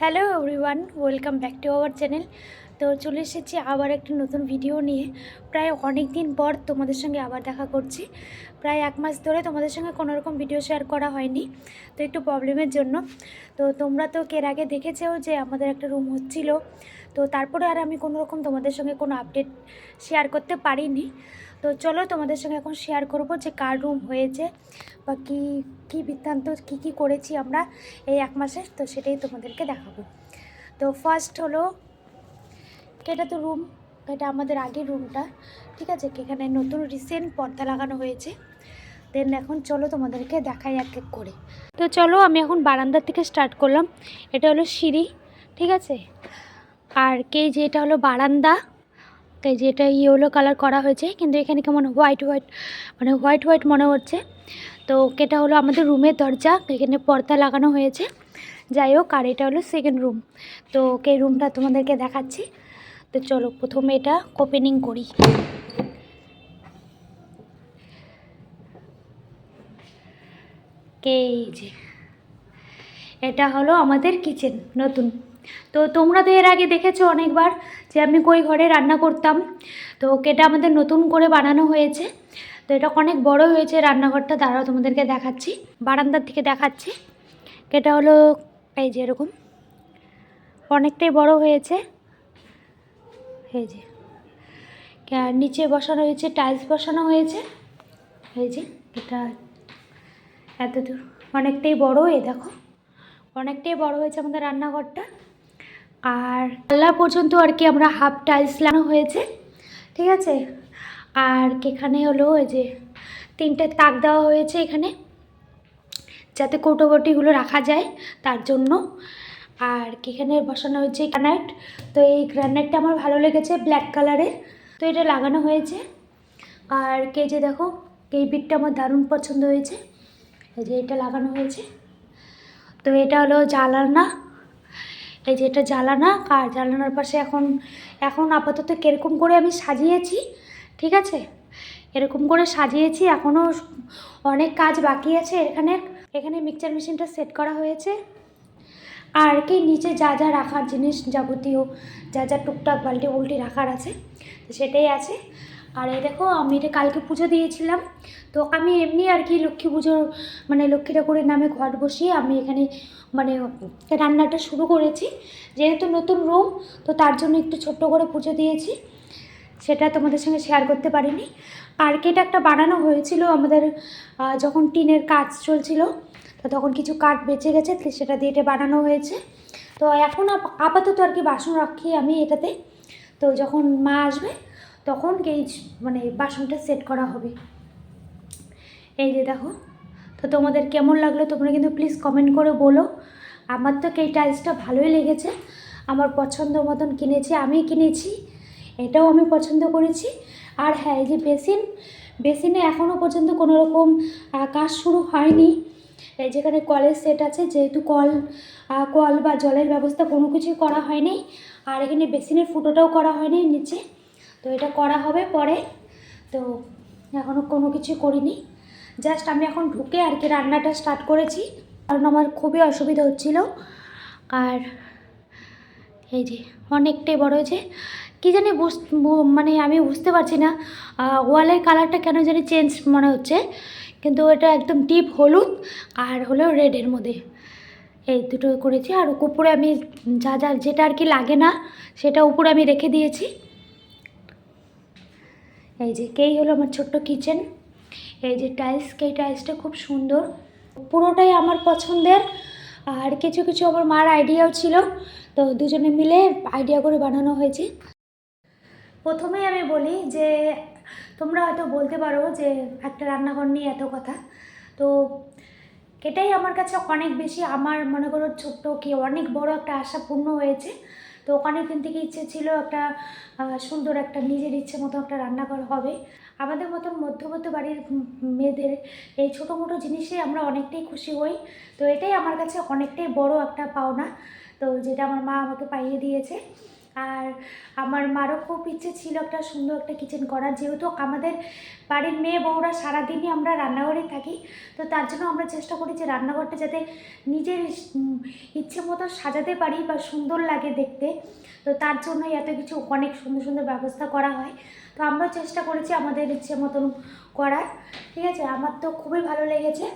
Hello everyone welcome back to our channel তো চলে এসেছি আবার একটি নতুন ভিডিও নিয়ে। প্রায় অনেক দিন পর তোমাদের সঙ্গে আবার দেখা করছি। প্রায় এক মাস ধরে তোমাদের সঙ্গে কোনো রকম ভিডিও শেয়ার করা হয়নি। তো একটু প্রবলেমের জন্য। তো তোমরা তো এর আগে দেখেছেও যে আমাদের একটা রুম হচ্ছিল। তো তারপরে আর আমি কোনো রকম তোমাদের সঙ্গে কোনো আপডেট শেয়ার করতে পারিনি। তো চলো তোমাদের সঙ্গে এখন শেয়ার করব যে কার রুম হয়েছে বা কী কী বৃত্তান্ত, কী কী করেছি আমরা এই এক মাসে। তো সেটাই তোমাদেরকে দেখাবো। তো ফার্স্ট হলো, এটা তো রুম এটা আমাদের আগের রুমটা ঠিক আছে? এখানে নতুন রিসেন্ট পর্দা লাগানো হয়েছে। দেন এখন চলো তোমাদেরকে দেখাই এক এক করে। তো চলো আমি এখন বারান্দার থেকে স্টার্ট করলাম। এটা হলো সিঁড়ি, ঠিক আছে? আর কে যে, এটা হলো বারান্দা। তাই যেটা ইয়েলো কালার করা হয়েছে, কিন্তু এখানে কেমন হোয়াইট হোয়াইট মানে হোয়াইট হোয়াইট মনে হচ্ছে। তো এটা হলো আমাদের রুমের দরজা, এখানে পর্দা লাগানো হয়েছে। যাই হোক, আর এটা হলো সেকেন্ড রুম তো ওকে রুমটা তোমাদেরকে দেখাচ্ছি। তো চলো, প্রথমে এটা ওপেনিং করি। এই যে? এটা হলো আমাদের কিচেন নতুন। তো তোমরা তো এর আগে দেখেছ অনেকবার যে আমি কই ঘরে রান্না করতাম। তো এটা আমাদের নতুন করে বানানো হয়েছে। তো এটা অনেক বড় হয়েছে রান্নাঘরটা, দাঁড়াও তোমাদেরকে দেখাচ্ছি। বারান্দার থেকে দেখাচ্ছি। এটা হলো এই যে এরকম। অনেকটাই বড় হয়েছে। এই যে। নিচে বসানো হয়েছে, টাইলস বসানো হয়েছে। এই যে, এটা এত দূর অনেকটাই বড় এ, দেখো। অনেকটাই বড় হয়েছে আমাদের রান্নাঘরটা। আর পাল্লা পর্যন্ত আর কি আমরা হাফ টাইলস লাগানো হয়েছে, ঠিক আছে? আর এখানে হলো ওই যে তিনটে তাক দেওয়া হয়েছে এখানে, যাতে কৌটোবটিগুলো রাখা যায় তার জন্য। আর এখানে বসানো হয়েছে গ্রানাইট তো এই গ্রানাইটটা আমার ভালো লেগেছে ব্ল্যাক কালারের তো এটা লাগানো হয়েছে। আর কে যে দেখো, এই বিটটা আমার দারুণ পছন্দ হয়েছে, এই যে এটা লাগানো হয়েছে। তো এটা হলো জালানা এই যে এটা জ্বালানা আর জ্বালানার পাশে এখন এখন আপাতত কীরকম করে আমি সাজিয়েছি, ঠিক আছে? এরকম করে সাজিয়েছি এখনও অনেক কাজ বাকি আছে এখানে। এখানে মিক্সচার মেশিনটা সেট করা হয়েছে। আর কি, নিচে যা যা রাখার জিনিস যাবতীয়, যা যা টুকটাক বালতি উল্টি রাখার আছে সেটাই আছে। আর এই দেখো, আমি এটা কালকে পুজো দিয়েছিলাম। তো আমি এমনি আর কি লক্ষ্মী পুজোর মানে লক্ষ্মী ঠাকুরের নামে ঘট বসিয়ে আমি এখানে মানে রান্নাটা শুরু করেছি। যেহেতু নতুন রুম তো তার জন্য একটু ছোট্ট করে পুজো দিয়েছি। সেটা তোমাদের সঙ্গে শেয়ার করতে পারিনি। আর কেটা একটা বানানো হয়েছিল আমাদের যখন টিনের কাজ চলছিল, তো তখন কিছু কাঠ বেঁচে গেছে সেটা দিয়ে এটা বানানো হয়েছে। তো এখন আপাতত আর কি বাসন রাখি আমি এটাতে। তো যখন মা আসবে তখন এই মানে বাসনটা সেট করা হবে। এই যে দেখো, তো তোমাদের কেমন লাগল তোমরা কিন্তু প্লিজ কমেন্ট করে বলো। আমার তো এই টাইলসটা ভালোই লেগেছে, আমার পছন্দ মতন কিনেছি, আমি কিনেছি, এটাও আমি পছন্দ করেছি। আর হ্যাঁ এই যে বেসিন, বেসিনে এখনও পর্যন্ত কোনো রকম কাজ শুরু হয়নি। এই যেখানে কলের সেট আছে, যেহেতু কল কল বা জলের ব্যবস্থা কোনো কিছুই করা হয়নি। আর এখানে বেসিনের ফুটোটাও করা হয়নি নিচে। তো এটা করা হবে পরে। তো এখনও কোনো কিছু করিনি। জাস্ট আমি এখন ঢুকে আর কি রান্নাটা স্টার্ট করেছি, কারণ আমার খুবই অসুবিধা হচ্ছিল। আর এই যে অনেকটাই বড় হয়েছে। কী জানি মানে আমি বুঝতে পারছি না ওয়ালের কালারটা কেন জানি চেঞ্জ মনে হচ্ছে। কিন্তু এটা একদম ডিপ হলুদ আর হলো রেডের মধ্যে। এই দুটো করেছি আর উপরে আমি যা যা যেটা আর কি লাগে না, সেটা উপরে আমি রেখে দিয়েছি। এই যে কেই হলো আমার ছোট্ট কিচেন এই যে টাইলস কে টাইলসটা খুব সুন্দর। পুরোটাই আমার পছন্দের। আর কিছু কিছু আমার মার আইডিয়াও ছিল। তো দুজনে মিলে আইডিয়া করে বানানো হয়েছে। প্রথমেই আমি বলি যে, তোমরা হয়তো বলতে পারো যে, একটা রান্নাঘর নিয়ে এত কথা। তো এটাই আমার কাছে অনেক বেশি, আমার মনে করো ছোট্ট কি অনেক বড় একটা আশা পূর্ণ হয়েছে। তো ওখানে দিন থেকে ইচ্ছে ছিল একটা সুন্দর একটা নিজের ইচ্ছে মতো একটা রান্নাঘর হবে। আমাদের মতন মধ্যবর্তী বাড়ির মেয়েদের এই ছোটো মোটো জিনিসে আমরা অনেকটাই খুশি হই। তো এটাই আমার কাছে অনেকটাই বড় একটা পাওনা, তো যেটা আমার মা আমাকে পাইয়ে দিয়েছে। আর আমার মারও খুব ইচ্ছে ছিল একটা সুন্দর একটা কিচেন করার। যেহেতু আমাদের বাড়ির মেয়ে বউরা সারাদিনই আমরা রান্নাঘরে থাকি, তো তার জন্য আমরা চেষ্টা করি যে রান্নাঘরটা যাতে নিজের ইচ্ছে মতো সাজাতে পারি বা সুন্দর লাগে দেখতে। তো তার জন্যই এত কিছু অনেক সুন্দর সুন্দর ব্যবস্থা করা হয়। তো আমরা চেষ্টা করেছি আমাদের ইচ্ছে মতন করার। ঠিক আছে? আমার তো খুবই ভালো লেগেছে।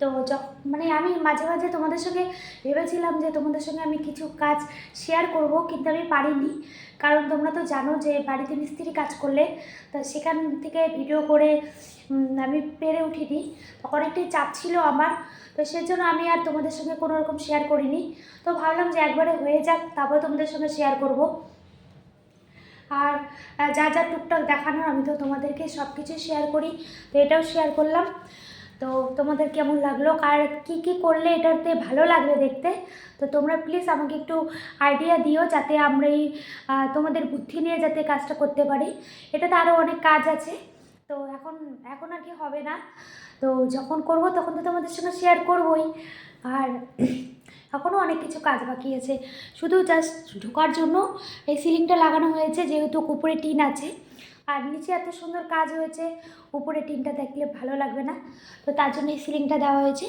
তো মানে আমি মাঝে মাঝে তোমাদের সঙ্গে ভেবেছিলাম যে তোমাদের সঙ্গে আমি কিছু কাজ শেয়ার করব, কিন্তু আমি পারিনি। কারণ তোমরা তো জানো যে বাড়িতে মিস্ত্রি কাজ করলে, তো সেখান থেকে ভিডিও করে আমি পেরে উঠিনি। তখন একটি চাপ ছিল আমার, তো সেজন্য আমি আর তোমাদের সঙ্গে কোনো রকম শেয়ার করিনি। তো ভাবলাম যে একবারে হয়ে যাক, তারপরে তোমাদের সঙ্গে শেয়ার করব। আর যা যা টুকটাক দেখানোর আমি তো তোমাদেরকে সব কিছু শেয়ার করি। তো এটাও শেয়ার করলাম। তো তোমাদের কেমন লাগল? আর কি কি করলে এটাতে ভালো লাগবে দেখতে? তো তোমরা প্লিজ আমাকে একটু আইডিয়া দিও যাতে আমরা এই তোমাদের বুদ্ধি নিয়ে যাতে কাজটা করতে পারি। এটাতে আরও অনেক কাজ আছে। তো এখন এখন আর কি হবে না। তো যখন করব তখন তো তোমাদের সঙ্গে শেয়ার করবই। আর এখনও অনেক কিছু কাজ বাকি আছে। শুধু জাস্ট ঢোকার জন্য এই সিলিংটা লাগানো হয়েছে, যেহেতু উপরে টিন আছে। আর নিচে এত সুন্দর কাজ হয়েছে, উপরে টিনটা দেখলে ভালো লাগবে না। তো তার জন্য এই সিলিংটা দেওয়া হয়েছে।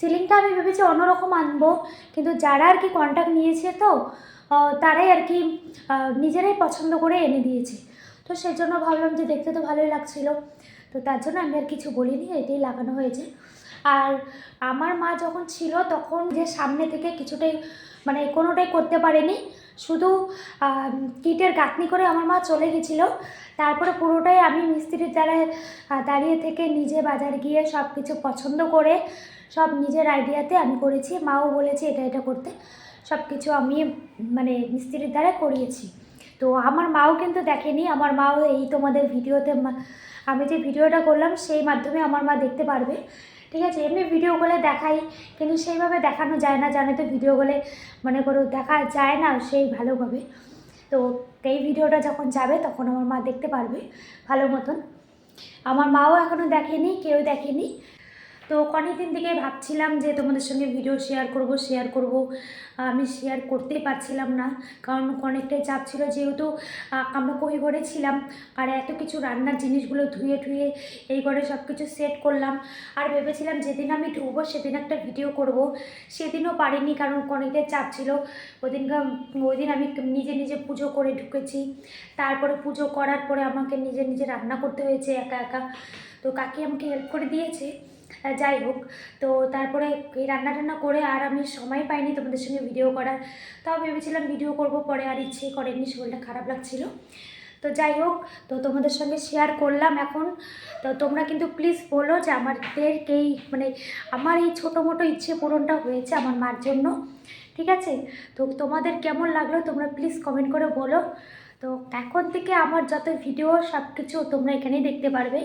সিলিংটা আমি ভেবেছি অন্যরকম আনব, কিন্তু যারা আর কি কন্ট্যাক্ট নিয়েছে তো তারাই আর কি নিজেরাই পছন্দ করে এনে দিয়েছে। তো সেই জন্য ভাবলাম যে দেখতে তো ভালোই লাগছিল। তো তার জন্য আমি আর কিছু বলিনি, এটাই লাগানো হয়েছে। আর আমার মা যখন ছিল তখন যে সামনে থেকে কিছুটাই মানে কোনোটাই করতে পারেনি শুধু কিটের গাঁথনি করে আমার মা চলে গেছিল। তারপরে পুরোটাই আমি মিস্ত্রির দ্বারা দাঁড়িয়ে থেকে নিজে বাজার গিয়ে সব কিছু পছন্দ করে সব নিজের আইডিয়াতে আমি করেছি। মাও বলেছে এটা এটা করতে। সব কিছু আমি মানে মিস্ত্রির দ্বারা করিয়েছি। তো আমার মাও কিন্তু দেখেনি। আমার মাও এই তোমাদের ভিডিওতে আমি যে ভিডিওটা করলাম সেই মাধ্যমে আমার মা দেখতে পারবে। ঠিক আছে, এমনি ভিডিও কলে দেখাই, কিন্তু সেইভাবে দেখানো যায় না, জানে তো ভিডিও কলে মনে করো দেখা যায় না সেই ভালোভাবে। তো এই ভিডিওটা যখন যাবে, তখন আমার মা দেখতে পারবে, ভালো মতন। আমার মাও এখনও দেখেনি, কেউ দেখেনি। তো অনেকদিন থেকে ভাবছিলাম যে তোমাদের সঙ্গে ভিডিও শেয়ার করব শেয়ার করব। আমি শেয়ার করতেই পারছিলাম না, কারণ অনেকটাই চাপ ছিল যেহেতু আমরা কই ঘরে ছিলাম, আর এত কিছু রান্নার জিনিসগুলো ধুয়ে ধুয়ে এই ঘরে সব কিছু সেট করলাম। আর ভেবেছিলাম যেদিন আমি ঢুকবো সেদিন একটা ভিডিও করব, সেদিনও পারিনি কারণ অনেকটাই চাপ ছিল। ওদিনকার ওই দিন আমি নিজে নিজে পুজো করে ঢুকেছি। তারপরে পুজো করার পরে আমাকে নিজে নিজে রান্না করতে হয়েছে একা একা। তো কাকি আমাকে হেল্প করে দিয়েছে। যাই হোক, তো তারপরে এই রান্না টান্না করে আর আমি সময় পাইনি তোমাদের সঙ্গে ভিডিও করার। তাও ভেবেছিলাম ভিডিও করব, পরে আর ইচ্ছে করেনি, শরীরটা খারাপ লাগছিল। তো যাই হোক, তো তোমাদের সঙ্গে শেয়ার করলাম এখন। তো তোমরা কিন্তু প্লিজ বলো যে আমাদেরকেই মানে আমার এই ছোটো মোটো ইচ্ছে পূরণটা হয়েছে আমার মার জন্য, ঠিক আছে? তো তোমাদের কেমন লাগল তোমরা প্লিজ কমেন্ট করে বলো। তো এখন থেকে আমার যত ভিডিও সব কিছু তোমরা এখানেই দেখতে পারবে।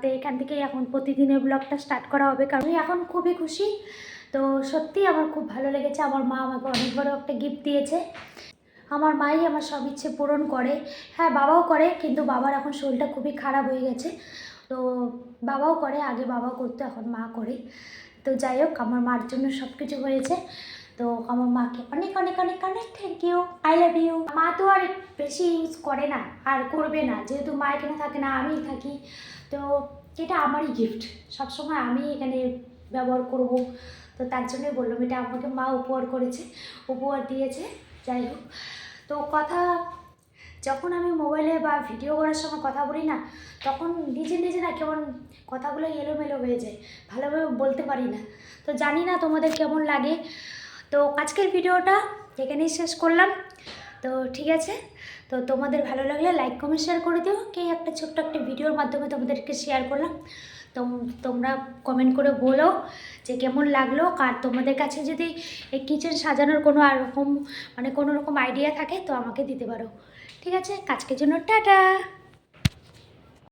তো এখান থেকে এখন প্রতিদিনের ব্লগটা স্টার্ট করা হবে। কারণ এখন খুবই খুশি। তো সত্যি আমার খুব ভালো লেগেছে। আমার মা আমাকে অনেক বড় একটা গিফট দিয়েছে। আমার মাই আমার সব ইচ্ছে পূরণ করে। হ্যাঁ বাবাও করে, কিন্তু বাবার এখন শরীরটা খুবই খারাপ হয়ে গেছে। তো বাবাও করে, আগে বাবাও করতো, এখন মা করে। তো যাই হোক, আমার মার জন্য সব কিছু হয়েছে। তো আমার মাকে অনেক অনেক অনেক অনেক thank you I love you মা তো আর বেশি ইউজ করে না, আর করবে না। যেহেতু মা এখানে থাকে না, আমিই থাকি। তো এটা আমারই গিফট সবসময় আমি এখানে ব্যবহার করব। তো তার জন্যই বললাম, এটা আমাকে মা উপহার করেছে, উপহার দিয়েছে, যাই হোক। তো কথা, যখন আমি মোবাইলে বা ভিডিও করার সময় কথা বলি না, তখন নিজে নিজে না কেমন কথাগুলো এলোমেলো হয়ে যায়, ভালোভাবে বলতে পারি না। তো জানি না তোমাদের কেমন লাগে। তো আজকের ভিডিওটা এখানেই শেষ করলাম। তো ঠিক আছে। তো তোমাদের ভালো লাগলে লাইক কমেন্ট শেয়ার করে দিও। কে একটা ছোট্ট একটা ভিডিওর মাধ্যমে তোমাদেরকে শেয়ার করলাম তো তোমরা কমেন্ট করে বলো যে কেমন লাগল। আর তোমাদের কাছে যদি এই কিচেন সাজানোর কোনো আর রকম মানে কোনো রকম আইডিয়া থাকে, তো আমাকে দিতে পারো। ঠিক আছে? আজকের জন্য টাটা!